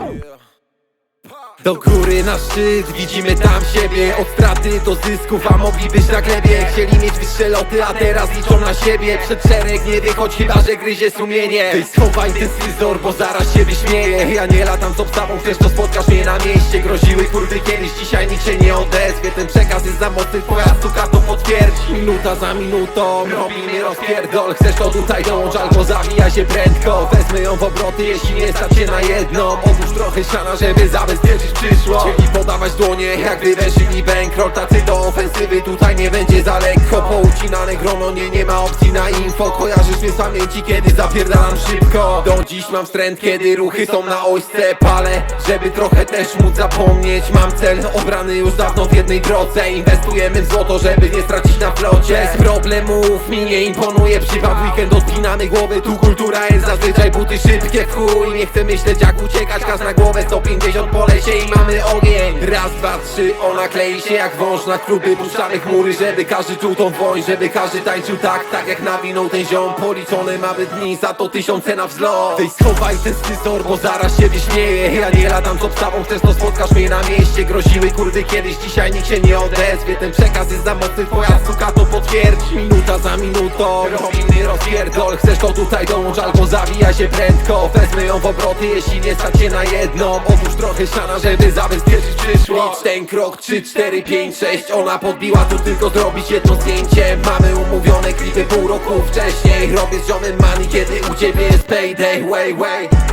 Yeah. Do góry na szczyt, widzimy tam siebie. Od straty do zysków, a mogli być na glebie. Chcieli mieć wyższe loty, a teraz liczą na siebie. Przed szereg nie wychodź, chyba że gryzie sumienie. Tej schowaj ten scyzor, bo zaraz się wyśmieje. Ja nie latam z obstawą, chcesz to spotkasz mnie na mieście. Groziły kurwy kiedyś, dzisiaj nikt się nie odezwie. Ten przekaz jest za mocny, twoja suka to potwierdzi. Minuta za minutą, robi mnie rozpierdol. Chcesz to tutaj dołącz, albo zawija się prędko. Wezmę ją w obroty, jeśli nie stać się na jedną Odłóż trochę siana, żeby zabezpieczyć przyszłość Chcieli podawać dłonie, jak wyweszyli bankroll. Tacy do ofensywy, tutaj nie będzie za lekko Poucinane grono, nie, nie ma opcji na info. Kojarzysz mnie z pamięci, kiedy zapierdalam szybko. Do dziś mam wstręt, kiedy ruchy są na ośce. Palę, żeby trochę też móc zapomnieć. Mam cel obrany już dawno w jednej drodze. Inwestujemy w złoto, żeby nie stracić na flocie. Bez problemów mi nie imponuje. Przypad weekend, odpinamy głowy Tu kultura jest zazwyczaj buty szybkie w chuj. Nie chcę myśleć jak uciekać, kas na głowę 150 po lesie i mamy ogień. Raz, dwa, trzy, ona klei się jak wąż Na kluby puszczamy chmury, żeby każdy czuł tą woń Żeby każdy tańczył tak, tak jak nawinął ten ziom. Policzone mamy dni, za to tysiące na wzlot. Tej schowaj ten scyzor, bo zaraz się wyśmieje. Ja nie latam z obstawą, chcesz to spotkasz mnie na mieście. Groziły kurwy kiedyś, dzisiaj nikt się nie odezwie. Ten przekaz jest za mocny, twoja suka to potwierdzi. Minuta za minutą, robimy rozpierdol. Chcesz to tutaj dołącz, albo zawija się prędko Wezmę ją w obroty, jeśli nie stać się na jedną Odłóż trochę siana, żeby zabezpieczyć przyszłość ten krok, 3, 4, 5, 6 Ona podbiła tu tylko zrobić jedno zdjęcie. Mamy umówione klipy pół roku wcześniej. Robię z ziomem money, kiedy u ciebie jest payday. Way, way